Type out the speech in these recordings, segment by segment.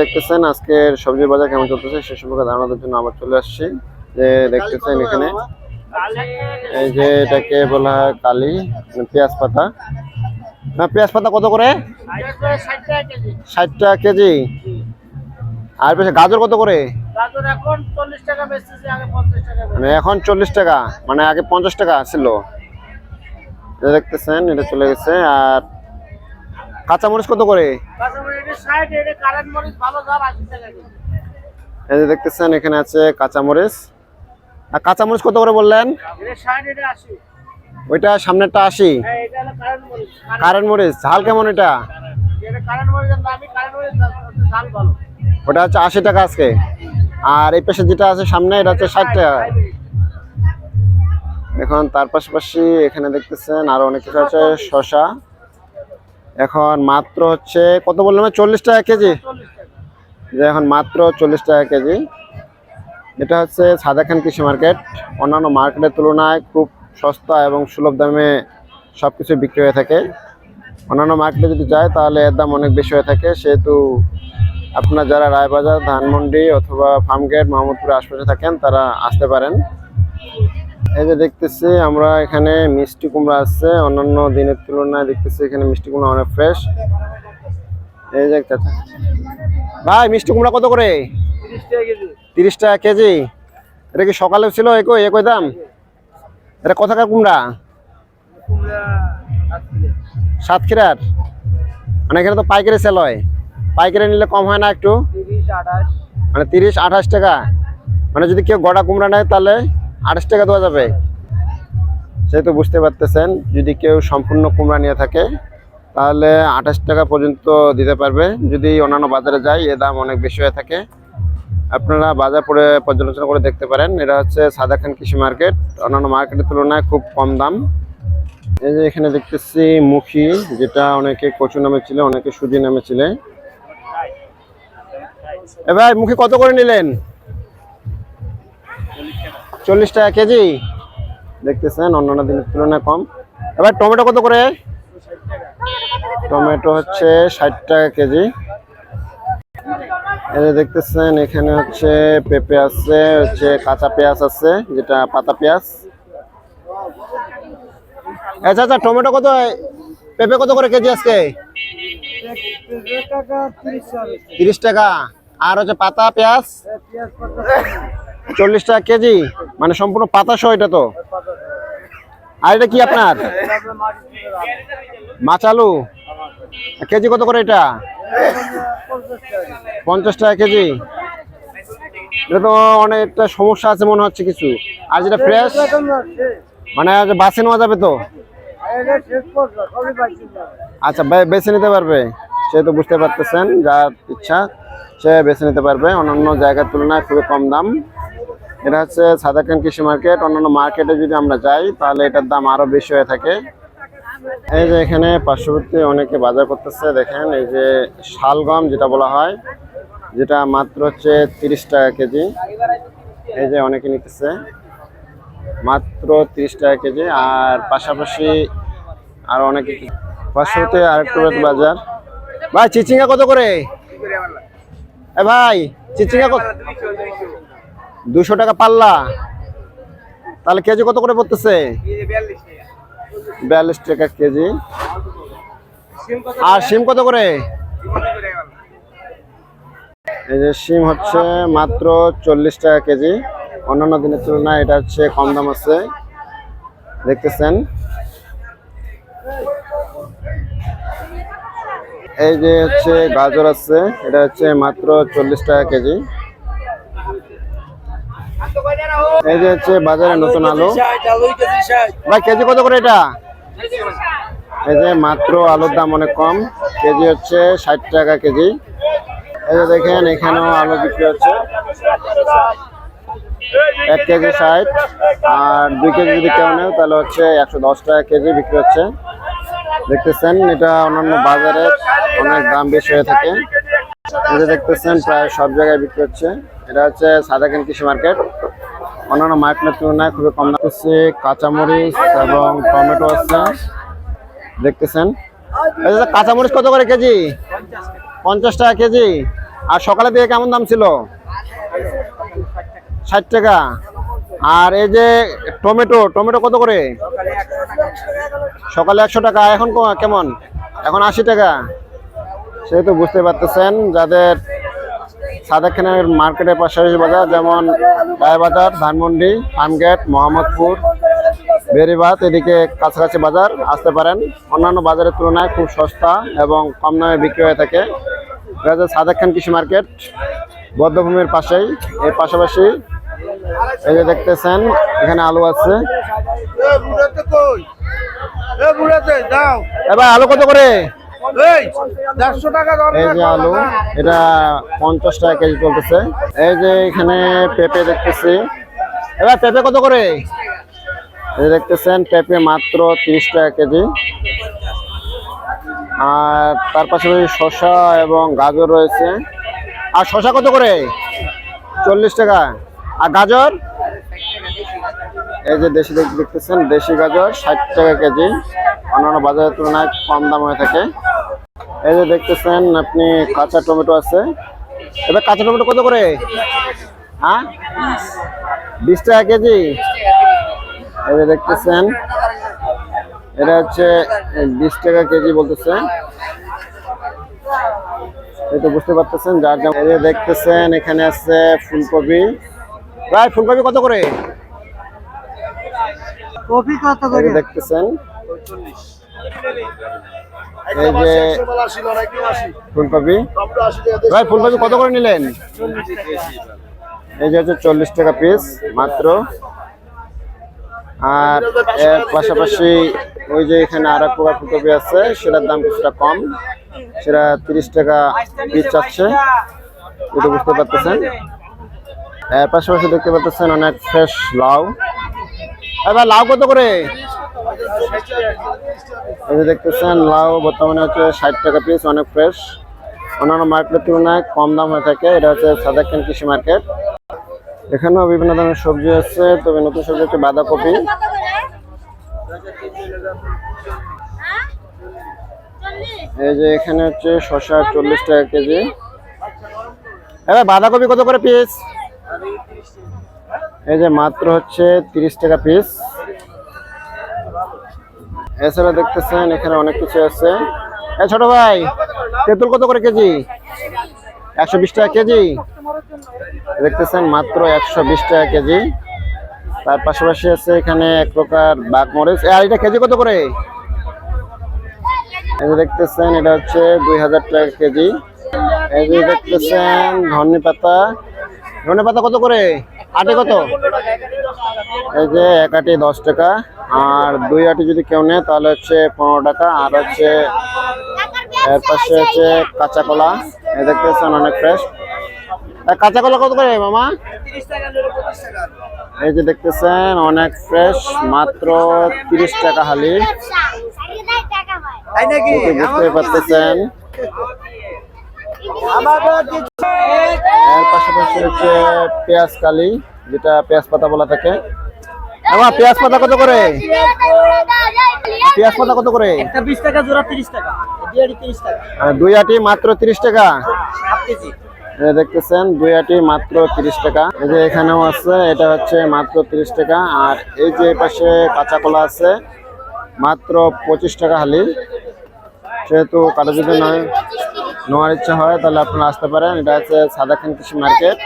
দেখতেছেন আজকের সবজি বাজার কেমন চলতেছে, সে সম্পর্কে ধারণার জন্য আবার চলে আসছি। যে দেখতেছেন এখানে, এই যে এটাকে বলা হয় কালি মানে পেঁয়াজ পাতা। না, পেঁয়াজ পাতা কত করে? ষাট টাকা কেজি। আর পেছনে গাজর কত করে? মানে এখন চল্লিশ টাকা মানে আগে পঞ্চাশ টাকা ছিল। দেখতেছেন, এটা চলে গেছে। আর কত করে? কারেন্ট মরিচ এই যে দেখতেছেন এখানে আছে কাঁচামরিচ। আর কাঁচামরিচ কত করে বললেন? ওইটা সামনেরটা আশি। হ্যাঁ কারেন্ট মরিচ। ঝাল কেমন এটা? মরিচ ওটা হচ্ছে আশি টাকা আজকে। আর এই পাশে যেটা আছে সামনে এটা হচ্ছে ষাট টাকা। এখন তার পাশাপাশি এখানে দেখতেছেন আরও অনেক কিছু আছে শশা এখন মাত্র হচ্ছে কত বললাম চল্লিশ টাকা কেজি? যে এখন মাত্র চল্লিশ টাকা কেজি। এটা হচ্ছে সাদাখান কৃষি মার্কেট। অন্যান্য মার্কেটের তুলনায় খুব সস্তা এবং সুলভ দামে সব কিছু বিক্রি হয়ে থাকে। অন্যান্য মার্কেটে যদি যায় তাহলে এর দাম অনেক বেশি হয়ে থাকে। সেহেতু আপনার যারা রায়বাজার ধানমন্ডি অথবা ফার্মগেট মোহাম্মদপুরের আশপাশে থাকেন তারা আসতে পারেন। এই যে দেখতেছি আমরা এখানে মিষ্টি কুমড়া আছে অন্যান্য দিনের তুলনায় দেখতেছি এখানে মিষ্টি কুমড়া অনেক ফ্রেশ এই যে চাচা ভাই মিষ্টি কুমড়া কত করে? তিরিশ টাকা কেজি। এটা কি সকালে ছিল? একই একই দাম? এটা কোথাকার কুমড়া? কুমড়া সাতক্ষীরার। মানে এখানে তো পাইকারি সেল হয়। পাইকারি নিলে কম হয় না একটু? মানে তিরিশ আঠাশ টাকা। মানে যদি কেউ গড়া কুমড়া নেয় তাহলে? আঠাশ টাকা দেওয়া যাবে। সেহেতু বুঝতে পারতেছেন, যদি কেউ সম্পূর্ণ কুমড়া নিয়ে থাকে, তাহলে আঠাশ টাকা পর্যন্ত দিতে পারবে। যদি অন্যান্য বাজারে যায়, এ দাম অনেক বেশি হয়ে থাকে। আপনারা বাজার পরে পর্যালোচনা করে দেখতে পারেন। এটা হচ্ছে সাদাখান কৃষি মার্কেট। অন্যান্য মার্কেটের তুলনায় খুব কম দাম। এই যে এখানে দেখতেছি মুখী, যেটা অনেকে কচু নামে ছিল অনেকে সুজি নামে ছিল এ ভাই, মুখী কত করে নিলেন? চল্লিশ টাকা কেজি। দেখতেছেন, অন্যান্য দিনের তুলনায় কম। এবার টমেটো কত করে? টমেটো হচ্ছে ষাট টাকা কেজি। এই দেখতেছেন, এখানে হচ্ছে পেঁপে আছে, হচ্ছে কাঁচা পেঁয়াজ আছে, যেটা পাতা পেঁয়াজ। আচ্ছা আচ্ছা টমেটো কত? পেঁপে কত করে কেজি আজকে? তিরিশ টাকা। আর হচ্ছে পাতা পেঁয়াজ? চল্লিশ টাকা কেজি। মানে সম্পূর্ণ পাতা সহ এটা তো? আর এটা কি আপনার? মাছ আলু? কেজি কত করে এটা? পঞ্চাশ টাকা কেজি। এটা তো অনেকটা সমস্যা আছে মনে হচ্ছে কিছু। আর যেটা ফ্রেশ মানে বাসে নেওয়া যাবে তো? আচ্ছা বেছে নিতে পারবে। সে তো বুঝতে পারতেছেন, যার ইচ্ছা, সে বেছে নিতে পারবে। অন্যান্য জায়গার তুলনায় খুবই কম দাম। এটা হচ্ছে সাদাকান কৃষি মার্কেট। অন্যান্য মার্কেটে যদি আমরা যাই, তাহলে এটার দাম আরও বেশি হয়ে থাকে। এই যে এখানে পার্শ্ববর্তী অনেকে বাজার করতেছে, দেখেন এই যে শালগম যেটা বলা হয়, যেটা মাত্র হচ্ছে তিরিশ টাকা কেজি। এই যে অনেকে নিতেছে, মাত্র তিরিশ টাকা কেজি। আর পাশাপাশি আর অনেকে পার্শ্ববর্তী আরেকটু বাজার। ভাই, চিচিঙ্গা কত করে? ভাই, চিচিঙ্গা কত দুশো টাকা পাল্লা। তাহলে কেজি কত করে পড়তেছে? বিয়াল্লিশ টাকা কেজি। আর সিম কত করে? এই যে সিম হচ্ছে মাত্র চল্লিশ টাকা কেজি। অন্যান্য দিনের তুলনায় এটা হচ্ছে কম দাম আছে। দেখতেছেন? এই যে হচ্ছে গাজর আছে, এটা হচ্ছে মাত্র চল্লিশ টাকা কেজি। এই যে হচ্ছে বাজারে নতুন আলু। ভাই কেজি কত করে এটা? এই যে মাত্র আলুর দাম অনেক কম। কেজি হচ্ছে ষাট টাকা কেজি। এই যে দেখেন এখানেও আলু বিক্রি হচ্ছে। এক কেজি ষাট আর দুই কেজি যদি কেউ নেও তাহলে হচ্ছে একশো দশ টাকা কেজি বিক্রি হচ্ছে। দেখতেছেন এটা অন্যান্য বাজারে অনেক দাম বেশি হয়ে থাকে। এই যে দেখতেছেন প্রায় সব জায়গায় বিক্রি হচ্ছে। এটা হচ্ছে সাদাকেন কৃষি মার্কেট। অন্যান্য মার্কেটের তুলনায় খুবই কম দাম হচ্ছে কাঁচামরিচ এবং টমেটো আছে। দেখতেছেন? কাঁচামরিচ কত করে কেজি? পঞ্চাশ টাকা কেজি। আর সকালে দিয়ে কেমন দাম ছিল? ষাট টাকা। আর এই যে টমেটো টমেটো কত করে? সকালে একশো টাকা। এখন কেমন? এখন আশি টাকা। সেহেতু বুঝতে পারতেছেন, যাদের সাদাখানের মার্কেটের পাশাপাশি বাজার যেমন বাজার ধানমন্ডি ফার্মগেট মোহাম্মদপুর বেরিবাদ এদিকে কাছাকাছি বাজার আসতে পারেন। অন্যান্য বাজারের তুলনায় খুব সস্তা এবং কম দামে বিক্রি হয়ে থাকে। হচ্ছে খান কৃষি মার্কেট বদ্ধভূমির পাশেই। এর পাশাপাশি এই যে দেখতেছেন এখানে আলু আছে। এবার আলু কত করে? এই যে আলু এটা পঞ্চাশ টাকা কেজি চলতেছে। এই যে এখানে পেঁপে দেখতেছি। এবার পেঁপে কত করে? দেখতেছেন পেঁপে মাত্র তিরিশ টাকা কেজি। আর তার পাশাপাশি শসা এবং গাজর রয়েছে। আর শসা কত করে? চল্লিশ টাকা। আর গাজর? এই যে দেশি দেখতেছেন দেশি গাজর ষাট টাকা কেজি। অন্যান্য বাজারের তুলনায় কম দাম হয়ে থাকে। এই যে দেখতেছেন আপনি কাঁচা টমেটো আছে। এবার কাঁচা টমেটো কত করে? হ্যাঁ? বিশ টাকা কেজি? এই যে দেখতেছেন। এটা হচ্ছে বিশ টাকা কেজি বলতেছে। এই তো বুঝতে পারতেছেন যার যেমন এই যে দেখতেছেন এখানে আছে ফুলকপি। প্রায় ফুলকপি কত করে? কপি কত যে দেখতেছেন। ফুলকপি? ভাই, ফুলকপি কত করে নিলেন? এই যে হচ্ছে চল্লিশ টাকা পিস মাত্র। আর এর পাশাপাশি ওই যে এখানে আর এক প্রকার ফুলকপি আছে, সেটার দাম কিছুটা কম। সেটা তিরিশ টাকা পিস চাচ্ছে। এটা বুঝতে পারতেছেন? এর পাশাপাশি দেখতে পাচ্ছেন অনেক ফ্রেশ লাউ। এবার লাউ কত করে? এই যে দেখতেছেন, লাউ বর্তমানে হচ্ছে ষাট টাকা পিস অনেক ফ্রেশ অন্যান্য মার্কেটের তুলনায় কম দাম হয়ে থাকে। এটা হচ্ছে সাদাকান কৃষি মার্কেট এখানেও বিভিন্ন ধরনের সবজি আছে, তবে নতুন সবজি হচ্ছে বাঁধাকপি। এই যে এখানে হচ্ছে শসা চল্লিশ টাকা কেজি। এবার বাঁধাকপি কত করে পিস এই যে মাত্র হচ্ছে তিরিশ টাকা পিস এছাড়া দেখতেছেন এখানে অনেক কিছু আছে। এ ছোট ভাই, তেঁতুল কত করে কেজি? একশো বিশ টাকা কেজি। দেখতেছেন মাত্র একশো বিশ টাকা কেজি। তার পাশাপাশি আছে এখানে এক প্রকার বাঘ মরিচ। আর এটা কেজি কত করে? এই যে দেখতেছেন, এটা হচ্ছে দুই হাজার টাকা কেজি। এই যে দেখতেছেন, ধনে পাতা। ধনে পাতা কত করে? আটে কত? এই যে এক আটি দশ টাকা। আর দুই আটি যদি কেউ নেয় তাহলে হচ্ছে পনেরো টাকা। আর হচ্ছে এর পাশে হচ্ছে কাঁচা কলা। এই দেখতেছেন অনেক ফ্রেশ কাঁচা কলা কত করে মামা? এই যে দেখতেছেন অনেক ফ্রেশ মাত্র তিরিশ টাকা হালি। বুঝতে পারতেছেন। এর পাশাপাশি হচ্ছে পেঁয়াজ কালি যেটা পেঁয়াজ পাতা বলা থাকে। আমার পেঁয়াজ পাতা কত করে? পেঁয়াজ পাতা কত করে? একটা বিশ টাকা জোড়া তিরিশ টাকা। দিয়ে তিরিশ টাকা। দুই আটি মাত্র তিরিশ টাকা? Half kg. দেখতেছেন দুই আটি মাত্র তিরিশ টাকা। এই যে এখানেও আছে এটা হচ্ছে মাত্র তিরিশ টাকা। আর এই যে পাশে কাঁচা কলা আছে মাত্র পঁচিশ টাকা হালি। সেহেতু কারও যদি নয় নেওয়ার ইচ্ছা হয় তাহলে আপনারা আসতে পারেন। এটা হচ্ছে সাদাখান কৃষি মার্কেট।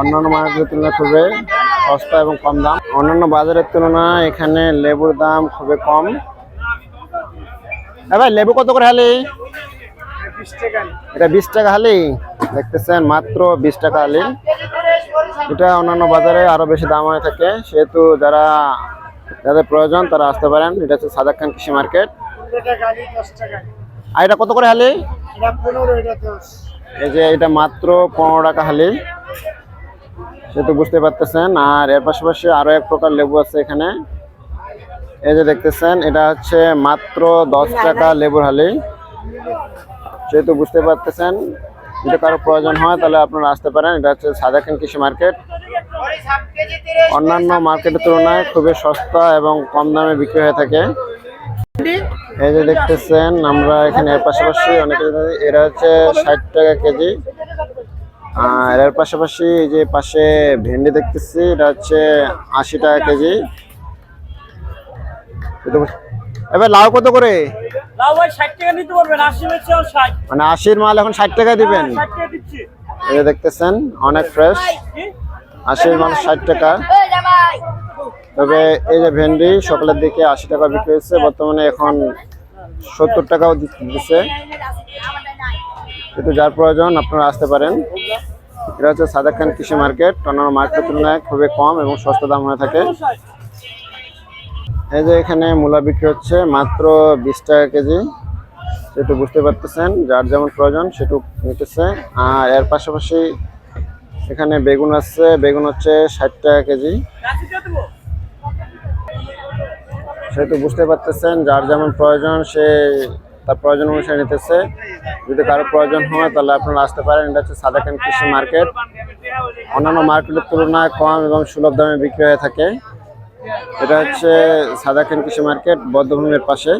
অন্যান্য মার্কেটের তুলনায় খুবই সস্তা এবং কম দাম। অন্যান্য বাজারের তুলনায় এখানে লেবুর দাম খুবই কম। এ ভাই লেবু কত করে হালি? এটা বিশ টাকা হালি। দেখতেছেন মাত্র বিশ টাকা হালি। এটা অন্যান্য বাজারে আরও বেশি দাম হয়ে থাকে। সেহেতু যারা যাদের প্রয়োজন তারা আসতে পারেন। এটা হচ্ছে সাদাক খান কৃষি মার্কেট। আর এটা কত করে হালি? এই যে এটা মাত্র পনেরো টাকা হালি। সেহেতু বুঝতে পারতেছেন। আর এর পাশাপাশি আরও এক প্রকার লেবু আছে এখানে। এই যে দেখতেছেন, এটা হচ্ছে মাত্র দশ টাকা লেবুর হালি। সেহেতু বুঝতে পারতেছেন, যদি কারও প্রয়োজন হয় তাহলে আপনারা আসতে পারেন। এটা হচ্ছে সাদাখান কৃষি মার্কেট। অন্যান্য মার্কেটের তুলনায় খুবই সস্তা এবং কম দামে বিক্রি হয়ে থাকে। এই যে দেখতেছেন, আমরা এখানে এর পাশাপাশি অনেক, এরা হচ্ছে ষাট টাকা কেজি। এর পাশাপাশি এই যে পাশে ভেন্ডি দেখতেছি এটা হচ্ছে আশি টাকা কেজি। এবার লাউ কত করে? মানে আশির মাল এখন ষাট টাকা দিবেন। ষাট টাকা এই যে দেখতেছেন অনেক ফ্রেশ আশির মাল ষাট টাকা। তবে এই যে ভেন্ডি সকালের দিকে আশি টাকা বিক্রি হচ্ছে বর্তমানে এখন সত্তর টাকাও দিচ্ছে। কিন্তু যার প্রয়োজন আপনারা আসতে পারেন। এটা হচ্ছে সাদাক খান কৃষি মার্কেট। অন্যান্য মার্কেটের তুলনায় খুবই কম এবং সস্তা দাম হয়ে থাকে। এই যে এখানে মূলা বিক্রি হচ্ছে মাত্র বিশ টাকা কেজি। সেটু বুঝতে পারতেছেন, যার যেমন প্রয়োজন সেটু নিতেছে। আর এর পাশাপাশি এখানে বেগুন আছে, বেগুন হচ্ছে ষাট টাকা কেজি? সেহেতু বুঝতে পারতেছেন, যার যেমন প্রয়োজন সে তার প্রয়োজন অনুসারে নিতেছে। যদি কারও প্রয়োজন হয়, তাহলে আপনারা আসতে পারেন। এটা হচ্ছে সাদাকান কৃষি মার্কেট। অন্যান্য মার্কেটের তুলনায় কম এবং সুলভ দামে বিক্রি হয়ে থাকে। এটা হচ্ছে সাদাকান কৃষি মার্কেট, বদ্ধভূমির পাশে।